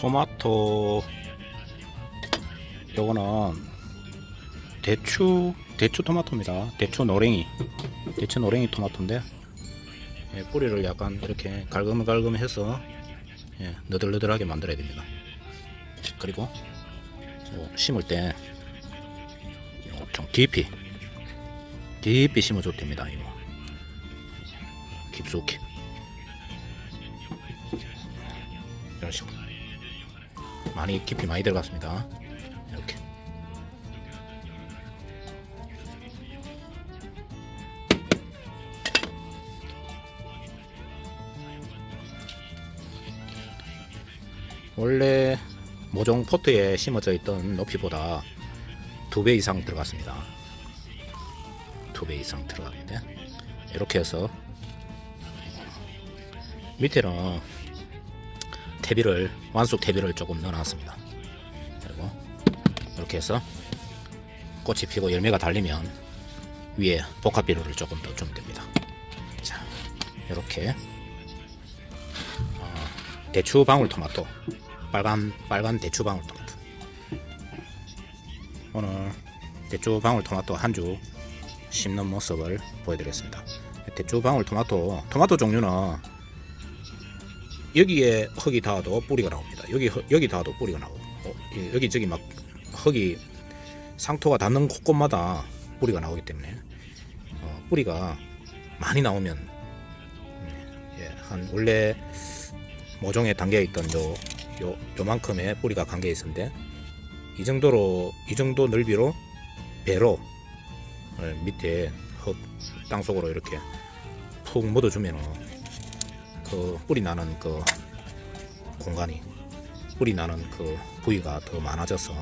토마토 요거는 대추 대추 토마토입니다. 대추 노랭이 대추 노랭이 토마토인데 예, 뿌리를 약간 이렇게 갈금갈금 해서 예, 너덜너덜하게 만들어야 됩니다. 그리고 요 심을 때 좀 깊이 깊이 심어줘도 됩니다. 이거 깊숙이 이런 식으로 많이 깊이 많이 들어갔습니다. 이렇게 원래 모종 포트에 심어져 있던 높이보다 두 배 이상 들어갔습니다. 두 배 이상 들어갔는데 이렇게 해서 밑에는 태비를 완숙 태비를 조금 넣어놨습니다. 그리고 이렇게 해서 꽃이 피고 열매가 달리면 위에 복합 비료를 조금 더 주면 됩니다. 자, 이렇게 어, 대추 방울 토마토 빨간 빨간 대추 방울 토마토 오늘 대추 방울 토마토 한 주 심는 모습을 보여드렸습니다. 대추 방울 토마토 토마토 종류는 여기에 흙이 닿아도 뿌리가 나옵니다. 여기 흙- 여기 닿아도 뿌리가 나오고 어, 이- 여기 저기 막 흙이 상토가 닿는 곳곳마다 뿌리가 나오기 때문에 어, 뿌리가 많이 나오면 음, 예, 한 원래 모종에 담겨 있던 요, 요 요만큼의 뿌리가 감겨 있었는데 이 정도로 이 정도 넓이로 배로 예, 밑에 흙 땅 속으로 이렇게 푹 묻어주면은 그 뿌리 나는 그 공간이 뿌리 나는 그 부위가 더 많아져서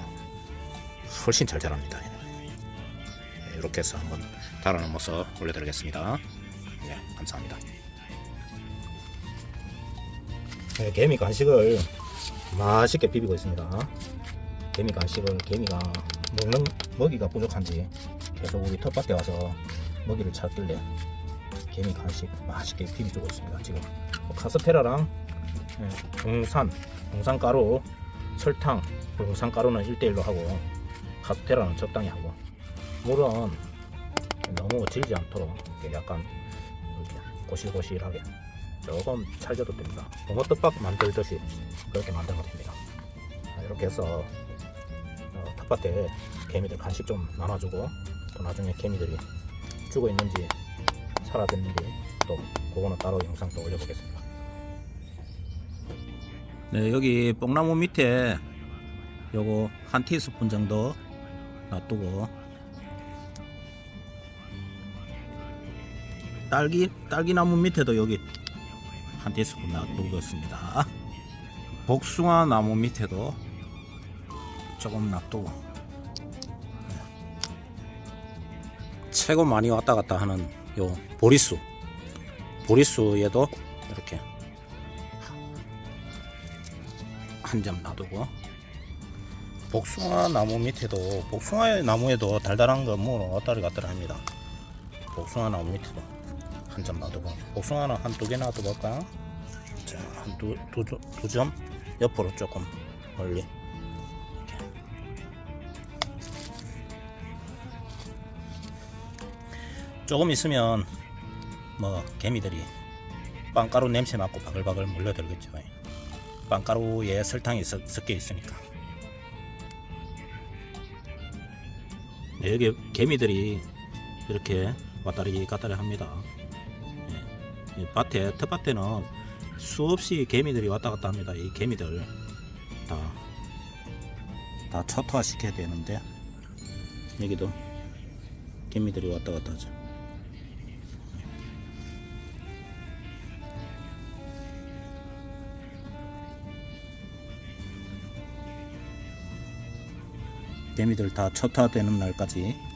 훨씬 잘 자랍니다. 예, 이렇게 해서 한번 달아놓은 모습 올려드리겠습니다. 네, 감사합니다. 네, 개미 간식을 맛있게 비비고 있습니다. 개미 간식을 개미가 먹는 먹이가 부족한지 계속 우리 텃밭에 와서 먹이를 찾길래 개미 간식 맛있게 비비주고 있습니다. 지금 뭐 카스테라랑 예, 동산, 동산 가루, 설탕, 동산 가루는 1대1로 하고 카스테라는 적당히 하고 물은 너무 질지 않도록 약간 고실고실하게 조금 찰져도 됩니다. 붕어 떡밥 만들듯이 그렇게 만들면 됩니다. 자, 이렇게 해서 어, 텃밭에 개미들 간식 좀 나눠주고 또 나중에 개미들이 죽어 있는지 살아 있는지 또 그거는 따로 영상 또 올려보겠습니다. 네 여기 뽕나무 밑에 요거 한 티스푼 정도 놔두고 딸기 딸기나무 밑에도 여기 한 티스푼 놔두겠습니다. 복숭아 나무 밑에도 조금 놔두고 네. 최고 많이 왔다 갔다 하는 요 보리수 보리수에도 이렇게 한 점 놔두고. 복숭아 나무 밑에도 복숭아 나무에도 달달한 거뭐 왔다리 갔다리 합니다. 복숭아 나무 밑에도 한 점 놔두고. 복숭아는 한 두 개 놔둬볼까? 자 한 두두점? 옆으로 조금 멀리. 조금 있으면 뭐 개미들이 빵가루 냄새 맡고 바글바글 몰려들겠죠. 빵가루에 설탕이 섞- 섞여 있으니까. 네, 여기 개미들이 이렇게 왔다리 갔다리 합니다. 예, 이 밭에 텃밭에는 수없이 개미들이 왔다 갔다 합니다. 이 개미들 다, 다 초토화 시켜야 되는데 여기도 개미들이 왔다 갔다 하죠. 개미들 다 초토화되는 날까지